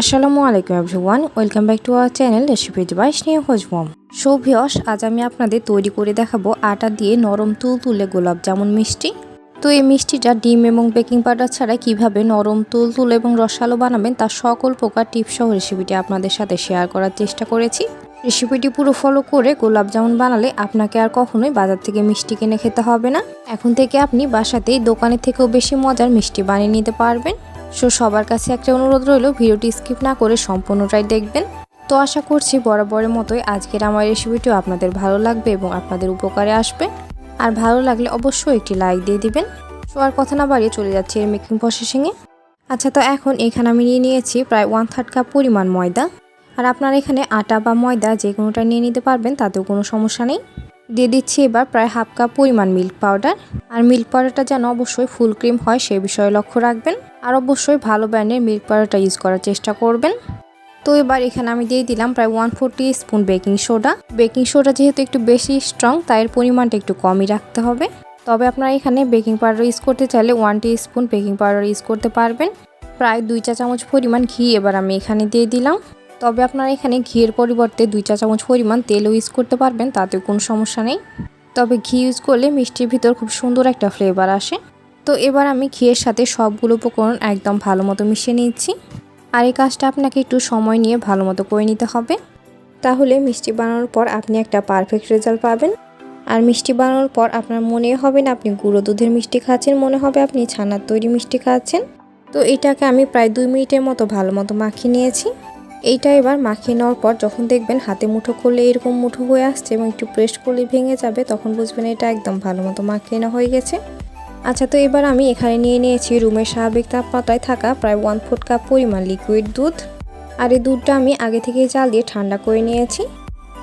আসসালামু আলাইকুম everyone welcome back to our channel recipe device নিয়ে হজমম। সৌভিয়স আজ আমি আপনাদের তৈরি করে দেখাবো আটা দিয়ে নরম তুল তুলে গোলাপ জামুন মিষ্টি। তো এই মিষ্টিটা ডিম এবং বেকিং পাউডার ছাড়া কীভাবে নরম তুল তুল এবং রসালো বানাবেন তার সকল প্রকার টিপস সহ রেসিপিটি আপনাদের সাথে শেয়ার করার চেষ্টা করেছি। রেসিপিটি পুরো ফলো করে গোলাপ জামুন বানালে আপনাকে আর কখনোই বাজার থেকে মিষ্টি কিনে খেতে হবে না। এখন থেকে আপনি বাসাতেই দোকানের থেকেও বেশি মজার মিষ্টি বানিয়ে নিতে পারবেন। সো সবার কাছে একটা অনুরোধ রইল, ভিডিওটি স্কিপ না করে সম্পূর্ণটাই দেখবেন। তো আশা করছি বরাবরের মতোই আজকের আমার রেসিপিটিও আপনাদের ভালো লাগবে এবং আপনাদের উপকারে আসবে। আর ভালো লাগলে অবশ্যই একটি লাইক দিয়ে দিবেন। সো আর কথা না বাড়িয়ে চলে যাচ্ছে এর মেকিং প্রসেসিংয়ে আচ্ছা তো এখন এখানে আমি নিয়ে নিয়েছি প্রায় ওয়ান থার্ড কাপ পরিমাণ ময়দা। আর আপনারা এখানে আটা বা ময়দা যে কোনোটা নিয়ে নিতে পারবেন, তাতেও কোনো সমস্যা নেই। দিয়ে দিচ্ছি এবার প্রায় হাফ কাপ পরিমাণ মিল্ক পাউডার। আর মিল্ক পাউডারটা যেন অবশ্যই ফুল ক্রিম হয়, সে বিষয়ে লক্ষ্য রাখবেন। আর অবশ্যই ভালো ব্র্যান্ডের মিল্ক পাউডারটা ইউজ করার চেষ্টা করবেন। তো এবার এখানে আমি দিয়ে দিলাম প্রায় one fourth spoon baking soda baking soda যেহেতু একটু বেশি স্ট্রং তাই এর পরিমাণটা একটু কমই রাখতে হবে। তবে আপনারা এখানে বেকিং পাউডার ইউজ করতে চাইলে one teaspoon baking powder use করতে পারবেন। প্রায় দুই চা চামচ পরিমাণ ঘি এবার আমি এখানে দিয়ে দিলাম। তবে আপনারা এখানে ঘিয়ের পরিবর্তে দুই চা চামচ পরিমাণ তেলও ইউজ করতে পারবেন, তাতেও কোনো সমস্যা নেই। তবে ঘি ইউজ করলে মিষ্টির ভিতর খুব সুন্দর একটা ফ্লেভার আসে। তো এবার আমি ঘিয়ের সাথে সবগুলো উপকরণ একদম ভালো মতো মিশিয়ে নিচ্ছি। আর এই কাজটা আপনাকে একটু সময় নিয়ে ভালো মতো করে নিতে হবে। তাহলে মিষ্টি বানানোর পর আপনি একটা পারফেক্ট রেজাল্ট পাবেন। আর মিষ্টি বানানোর পর আপনার মনে হবে না, আপনি গুঁড়ো দুধের মিষ্টি খাচ্ছেন, মনে হবে আপনি ছানার তৈরি মিষ্টি খাচ্ছেন। তো এটাকে আমি প্রায় দুই মিনিটের মতো ভালো মতো মাখিয়ে নিয়েছি। এইটা এবার মাখিয়ে নেওয়ার পর যখন দেখবেন হাতে মুঠো করলে এরকম মুঠো হয়ে আসছে এবং একটু প্রেস করলে ভেঙে যাবে, তখন বুঝবেন এটা একদম ভালো মতো মাখিয়ে নেওয়া হয়ে গেছে। আচ্ছা তো এবার আমি এখানে নিয়ে নিয়েছি রুমের স্বাভাবিক তাপমাত্রায় থাকা প্রায় ওয়ান ফুট কাপ পরিমাণ লিকুইড দুধ। আর এই দুধটা আমি আগে থেকে জাল দিয়ে ঠান্ডা করে নিয়েছি।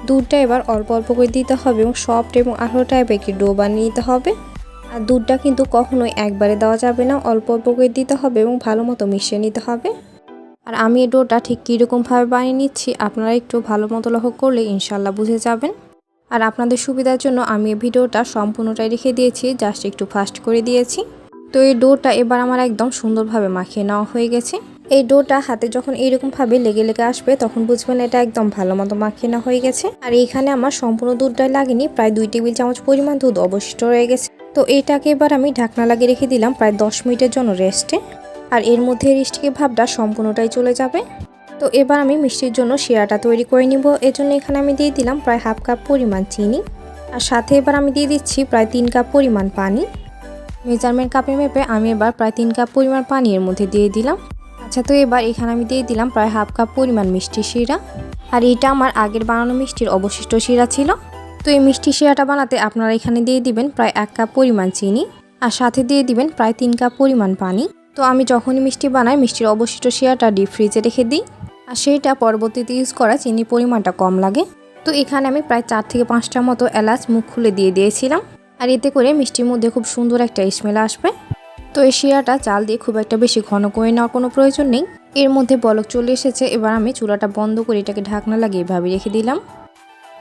দুধটা এবার অল্প অল্প করে দিতে হবে এবং সফট এবং আঠেরো টাইপের একটি ডো বানিয়ে নিতে হবে। আর দুধটা কিন্তু কখনোই একবারে দেওয়া যাবে না, অল্প অল্প করে দিতে হবে এবং ভালো মতো মিশিয়ে নিতে হবে। আর আমি এই ডোটা ঠিক কীরকমভাবে বানিয়ে নিচ্ছি, আপনারা একটু ভালো মতো লক্ষ্য করলে ইনশাল্লাহ বুঝে যাবেন। আর আপনাদের সুবিধার জন্য আমি এই ভিডিওটা সম্পূর্ণটাই রেখে দিয়েছি, জাস্ট একটু ফাস্ট করে দিয়েছি। তো এই ডোটা এবার আমার একদম সুন্দরভাবে মাখিয়ে নেওয়া হয়ে গেছে। এই ডোটা হাতে যখন এইরকমভাবে লেগে লেগে আসবে, তখন বুঝবেন এটা একদম ভালো মতো মাখিয়ে নেওয়া হয়ে গেছে। আর এইখানে আমার সম্পূর্ণ দুধটাই লাগেনি, প্রায় দুই টেবিল চামচ পরিমাণ দুধ অবশিষ্ট রয়ে গেছে। তো এটাকে এবার আমি ঢাকনা লাগিয়ে রেখে দিলাম প্রায় দশ মিনিটের জন্য রেস্টে। আর এর মধ্যে রিস্টিকে ভাবটা সম্পূর্ণটাই চলে যাবে। তো এবার আমি মিষ্টির জন্য শিরাটা তৈরি করে নিব। এজন্য এখানে আমি দিয়ে দিলাম প্রায় হাফ কাপ পরিমাণ চিনি। আর সাথে এবার আমি দিয়ে দিচ্ছি প্রায় তিন কাপ পরিমাণ পানি। মেজারমেন্ট কাপে মেপে আমি এবার প্রায় তিন কাপ পরিমাণ পানি এর মধ্যে দিয়ে দিলাম। আচ্ছা তো এবার এখানে আমি দিয়ে দিলাম প্রায় হাফ কাপ পরিমাণ মিষ্টি শিরা। আর এটা আমার আগের বানানো মিষ্টির অবশিষ্ট শিরা ছিল। তো এই মিষ্টি শিরাটা বানাতে আপনারা এখানে দিয়ে দিবেন প্রায় এক কাপ পরিমাণ চিনি। আর সাথে দিয়ে দিবেন প্রায় তিন কাপ পরিমাণ পানি। তো আমি যখনই মিষ্টি বানাই, মিষ্টির অবশিষ্ট শিরাটা ডিপ ফ্রিজে রেখে দিই। আর সেইটা পরবর্তীতে ইউজ করা চিনির পরিমাণটা কম লাগে। তো এখানে আমি প্রায় চার থেকে পাঁচটার মতো এলাচ মুখ খুলে দিয়ে দিয়েছিলাম। আর এতে করে মিষ্টির মধ্যে খুব সুন্দর একটা স্মেল আসবে। তো এই শিরাটা চাল দিয়ে খুব একটা বেশি ঘন করে নেওয়ার কোনো প্রয়োজন নেই। এর মধ্যে বলক চলে এসেছে। এবার আমি চুলাটা বন্ধ করে এটাকে ঢাকনা লাগিয়ে এভাবে রেখে দিলাম।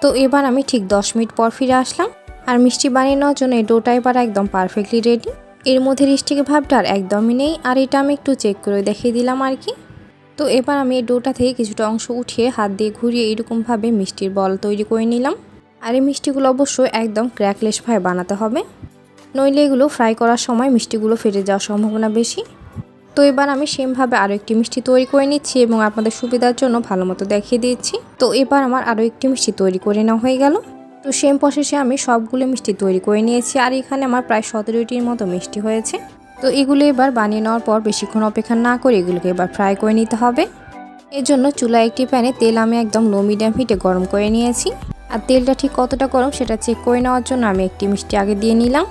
তো এবার আমি ঠিক দশ মিনিট পর ফিরে আসলাম। আর মিষ্টি বানিয়ে নেওয়ার জন্য এই ডোটা এবার একদম পারফেক্টলি রেডি এর মধ্যে রিস্টিকে ভাবটা আর একদমই নেই, আর এটা আমি একটু চেক করে দেখিয়ে দিলাম আর কি। তো এবার আমি এই ডোটা থেকে কিছুটা অংশ উঠিয়ে হাত দিয়ে ঘুরিয়ে এইরকমভাবে মিষ্টির বল তৈরি করে নিলাম। আর এই মিষ্টিগুলো অবশ্যই একদম ক্র্যাকলেসভাবে বানাতে হবে। নইলে এগুলো ফ্রাই করার সময় মিষ্টিগুলো ফেটে যাওয়ার সম্ভাবনা বেশি। তো এবার আমি সেমভাবে আরও একটি মিষ্টি তৈরি করে নিচ্ছি এবং আপনাদের সুবিধার জন্য ভালো মতো দেখিয়ে দিচ্ছি। তো এবার আমার আরও একটি মিষ্টি তৈরি করে নেওয়া হয়ে গেল। তো সেম প্রসেসে আমি সবগুলো মিষ্টি তৈরি করে নিয়েছি আর এখানে আমার প্রায় সতেরোটির মতো মিষ্টি হয়েছে। তো এগুলো এবার বানিয়ে নেওয়ার পর বেশিক্ষণ অপেক্ষা না করে এগুলোকে এবার ফ্রাই করে নিতে হবে। এর জন্য চুলায় একটি প্যানে তেল আমি একদম লো মিডিয়াম হিটে গরম করে নিয়েছি। আর তেলটা ঠিক কতটা গরম সেটা চেক করে নেওয়ার জন্য আমি একটি মিষ্টি আগে দিয়ে নিলাম।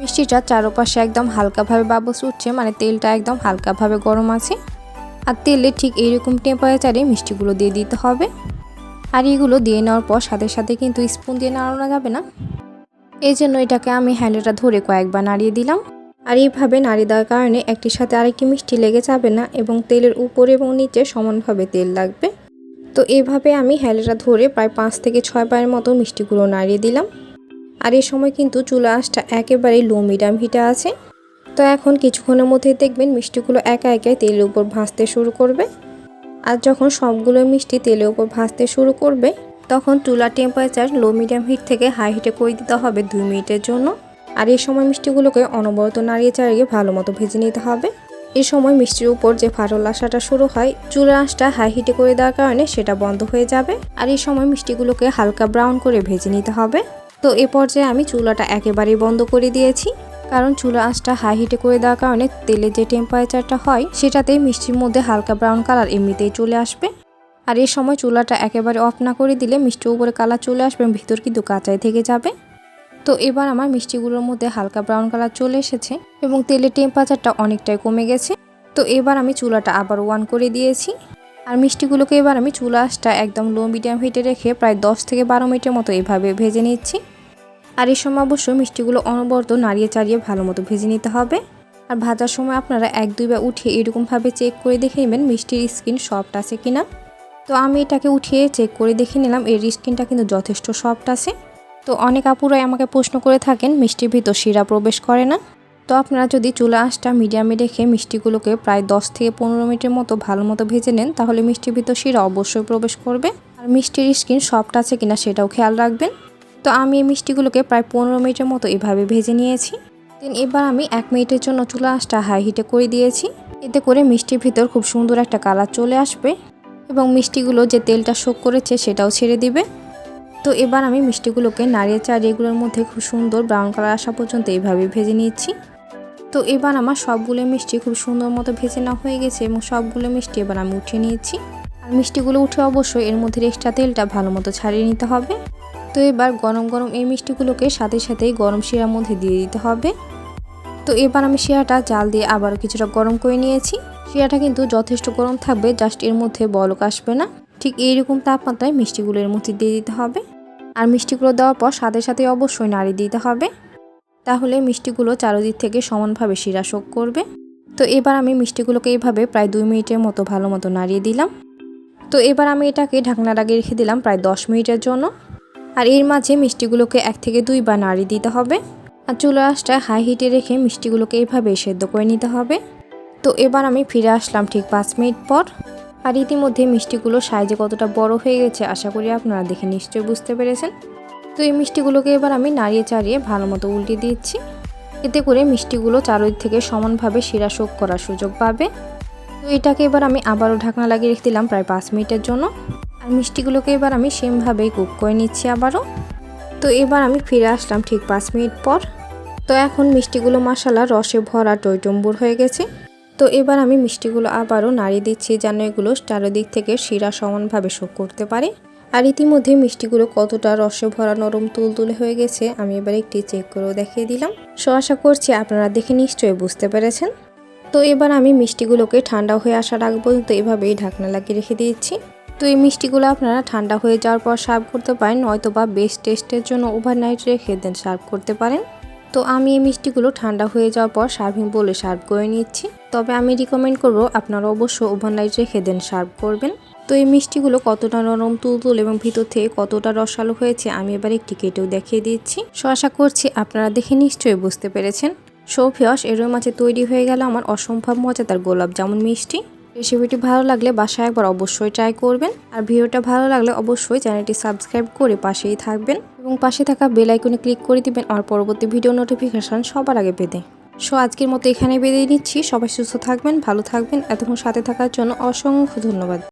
মিষ্টিটা চারোপাশে একদম হালকাভাবে বাবস উঠছে মানে তেলটা একদম হালকাভাবে গরম আছে। আর তেলে ঠিক এইরকম টেম্পারেচারে মিষ্টিগুলো দিয়ে দিতে হবে। আর এগুলো দিয়ে নেওয়ার পর সাথে সাথে কিন্তু স্পুন দিয়ে নাড়ানো যাবে না। এই জন্য এটাকে আমি হ্যান্ডেলটা ধরে কয়েকবার নাড়িয়ে দিলাম। আর এইভাবে নাড়িয়ে দেওয়ার কারণে একটির সাথে আরেকটি মিষ্টি লেগে যাবে না এবং তেলের উপরে এবং নিচে সমানভাবে তেল লাগবে। তো এইভাবে আমি হ্যালেটা ধরে প্রায় পাঁচ থেকে ছয় বারের মতো মিষ্টিগুলো নাড়িয়ে দিলাম। আর এই সময় কিন্তু চুলা আঁচটা একেবারেই লো মিডিয়াম হিটে আছে। তো এখন কিছুক্ষণের মধ্যেই দেখবেন মিষ্টিগুলো একা একাই তেলের উপর ভাজতে শুরু করবে। আর যখন সবগুলো মিষ্টি তেলের উপর ভাজতে শুরু করবে, তখন চুলার টেম্পারেচার লো মিডিয়াম হিট থেকে হাই হিটে করে দিতে হবে দুই মিনিটের জন্য। আর এই সময় মিষ্টিগুলোকে অনবরত নাড়িয়ে চাড়িয়ে ভালো মতো ভেজে নিতে হবে। এই সময় মিষ্টির উপর যে ফাটল আসাটা শুরু হয়, চুলার আঁচটা হাই হিটে করে দেওয়ার কারণে সেটা বন্ধ হয়ে যাবে। আর এই সময় মিষ্টিগুলোকে হালকা ব্রাউন করে ভেজে নিতে হবে। তো এ পর্যায়ে আমি চুলাটা একেবারেই বন্ধ করে দিয়েছি। কারণ চুলা আঁচটা হাই হিটে করে দেওয়ার কারণে তেলের যে টেম্পারেচারটা হয়, সেটাতেই মিষ্টির মধ্যে হালকা ব্রাউন কালার এমনিতেই চলে আসবে। আর এই সময় চুলাটা একেবারে অফ না করে দিলে মিষ্টির উপরে কালার চলে আসবে ভিতর কিন্তু কাঁচাই থেকে যাবে। তো এবার আমার মিষ্টিগুলোর মধ্যে হালকা ব্রাউন কালার চলে এসেছে এবং তেলের টেম্পারেচারটা অনেকটাই কমে গেছে। তো এবার আমি চুলাটা আবার ওয়ান করে দিয়েছি। আর মিষ্টিগুলোকে এবার আমি চুলা আঁচটা একদম লো মিডিয়াম হিটে রেখে প্রায় দশ থেকে বারো মিনিটের মতো এভাবে ভেজে নিচ্ছি। আর এই সময় অবশ্যই মিষ্টিগুলো অনবরত নাড়িয়ে চাড়িয়ে ভালো মতো ভেজে নিতে হবে। আর ভাজার সময় আপনারা এক দুইবার উঠিয়ে এরকমভাবে চেক করে দেখে নেবেন মিষ্টির স্কিন সফট আছে কিনা। তো আমি এটাকে উঠিয়ে চেক করে দেখে নিলাম, এর স্কিনটা কিন্তু যথেষ্ট সফট আছে। তো অনেক আপুরাই আমাকে প্রশ্ন করে থাকেন, মিষ্টির ভিতর শিরা প্রবেশ করে না। তো আপনারা যদি চুলা আঁচটা মিডিয়ামে রেখে মিষ্টিগুলোকে প্রায় দশ থেকে পনেরো মিনিটের মতো ভালো মতো ভেজে নেন, তাহলে মিষ্টির ভিতর শিরা অবশ্যই প্রবেশ করবে। আর মিষ্টির স্কিন সফট আছে কিনা সেটাও খেয়াল রাখবেন। তো আমি এই মিষ্টিগুলোকে প্রায় পনেরো মিনিটের মতো এভাবে ভেজে নিয়েছি। দেন এবার আমি এক মিনিটের জন্য চুলা আঁচটা হাই হিটে করে দিয়েছি। এতে করে মিষ্টির ভিতর খুব সুন্দর একটা কালার চলে আসবে এবং মিষ্টিগুলো যে তেলটা শোক করেছে সেটাও ছেড়ে দিবে। তো এবার আমি মিষ্টিগুলোকে নাড়িয়ে চাড়িয়ে এগুলোর মধ্যে খুব সুন্দর ব্রাউন কালার আসা পর্যন্ত এইভাবে ভেজে নিচ্ছি। তো এবার আমার সবগুলো মিষ্টি খুব সুন্দর মতো ভেজে না হয়ে গেছে এবং সবগুলো মিষ্টি এবার আমি উঠিয়ে নিয়েছি আর মিষ্টিগুলো উঠে অবশ্যই এর মধ্যে এক্সট্রা তেলটা ভালো মতো ছাড়িয়ে নিতে হবে। তো এবার গরম গরম এই মিষ্টিগুলোকে সাথে সাথেই গরম শিরার মধ্যে দিয়ে দিতে হবে। তো এবার আমি শিরাটা জাল দিয়ে আবারও কিছুটা গরম করে নিয়েছি। শিরাটা কিন্তু যথেষ্ট গরম থাকবে, জাস্ট এর মধ্যে বলক আসবে না। ঠিক এইরকম তাপমাত্রায় মিষ্টিগুলো এর মধ্যে দিয়ে দিতে হবে। আর মিষ্টিগুলো দেওয়ার পর সাথে সাথে অবশ্যই নাড়ি দিতে হবে। তাহলে মিষ্টিগুলো চারোদিক থেকে সমানভাবে শিরা শোক করবে। তো এবার আমি মিষ্টিগুলোকে এইভাবে প্রায় দুই মিনিটের মতো ভালো মতো নাড়িয়ে দিলাম। তো এবার আমি এটাকে ঢাকনা লাগিয়ে রেখে দিলাম প্রায় দশ মিনিটের জন্য। আর এর মাঝে মিষ্টিগুলোকে এক থেকে দুইবার নাড়ি দিতে হবে। আর চুলা আঁচটা হাই হিটে রেখে মিষ্টিগুলোকে এইভাবে সেদ্ধ করে নিতে হবে। তো এবার আমি ফিরে আসলাম ঠিক পাঁচ মিনিট পর। আর ইতিমধ্যে মিষ্টিগুলো সাইজে কতটা বড় হয়ে গেছে আশা করি আপনারা দেখে নিশ্চয়ই বুঝতে পেরেছেন। তো এই মিষ্টিগুলোকে এবার আমি নাড়িয়ে চাড়িয়ে ভালো মতো উল্টে দিচ্ছি। এতে করে মিষ্টিগুলো চারদিক থেকে সমানভাবে শিরা শোক করার সুযোগ পাবে। তো এটাকে এবার আমি আবারও ঢাকনা লাগিয়ে রেখে দিলাম প্রায় পাঁচ মিনিটের জন্য। আর মিষ্টিগুলোকে এবার আমি সেমভাবেই কুক করে নিচ্ছি আবারও। তো এবার আমি ফিরে আসলাম ঠিক পাঁচ মিনিট পর। তো এখন মিষ্টিগুলো মশালা রসে ভরা টইটম্বুর হয়ে গেছে। তো এবার আমি মিষ্টিগুলো আবারও নাড়িয়ে দিচ্ছি যেন এগুলো চারিদিক থেকে শিরা সমানভাবে শোক করতে পারে। আর ইতিমধ্যে মিষ্টিগুলো কতটা রসে ভরা নরম তুলতুলে হয়ে গেছে আমি এবার একটি চেক করেও দেখিয়ে দিলাম। সো আশা করছি আপনারা দেখে নিশ্চয়ই বুঝতে পেরেছেন। তো এবার আমি মিষ্টিগুলোকে ঠান্ডা হয়ে আসার আগ পর্যন্ত এভাবেই ঢাকনা লাগিয়ে রেখে দিয়েছি তো এই মিষ্টিগুলো আপনারা ঠান্ডা হয়ে যাওয়ার পর সার্ভ করতে পারেন নয়তো বা বেস্ট টেস্টের জন্য ওভারনাইট রেখে দেন, সার্ভ করতে পারেন। তো আমি এই মিষ্টিগুলো ঠান্ডা হয়ে যাওয়ার পর সার্ভিং বলে সার্ভ করে নিচ্ছি। তবে আমি রিকমেন্ড করব আপনারা অবশ্যই ওভারনাইট রেখে দেন, সার্ভ করবেন। তো এই মিষ্টিগুলো কতটা নরম, তুলতুল এবং ভিতর থেকে কতটা রসালো হয়েছে আমি এবার একটি কেটেও দেখিয়ে দিচ্ছি। সো আশা করছি আপনারা দেখে নিশ্চয়ই বুঝতে পেরেছেন। সৌফিয়স এর মাঝে তৈরি হয়ে গেল আমার অসম্ভব মজাদার গোলাপ জামুন মিষ্টি। রেসিপিটি ভালো লাগলে বাসায় একবার অবশ্যই ট্রাই করবেন। আর ভিডিওটা ভালো লাগলে অবশ্যই চ্যানেলটি সাবস্ক্রাইব করে পাশেই থাকবেন এবং পাশে থাকা বেল আইকনে ক্লিক করে দিবেন আর পরবর্তী ভিডিও নোটিফিকেশন সবার আগে পেতে। সো আজকের মতো এখানে বেঁধে নিচ্ছি। সবাই সুস্থ থাকবেন, ভালো থাকবেন। এতক্ষণ সাথে থাকার জন্য অসংখ্য ধন্যবাদ।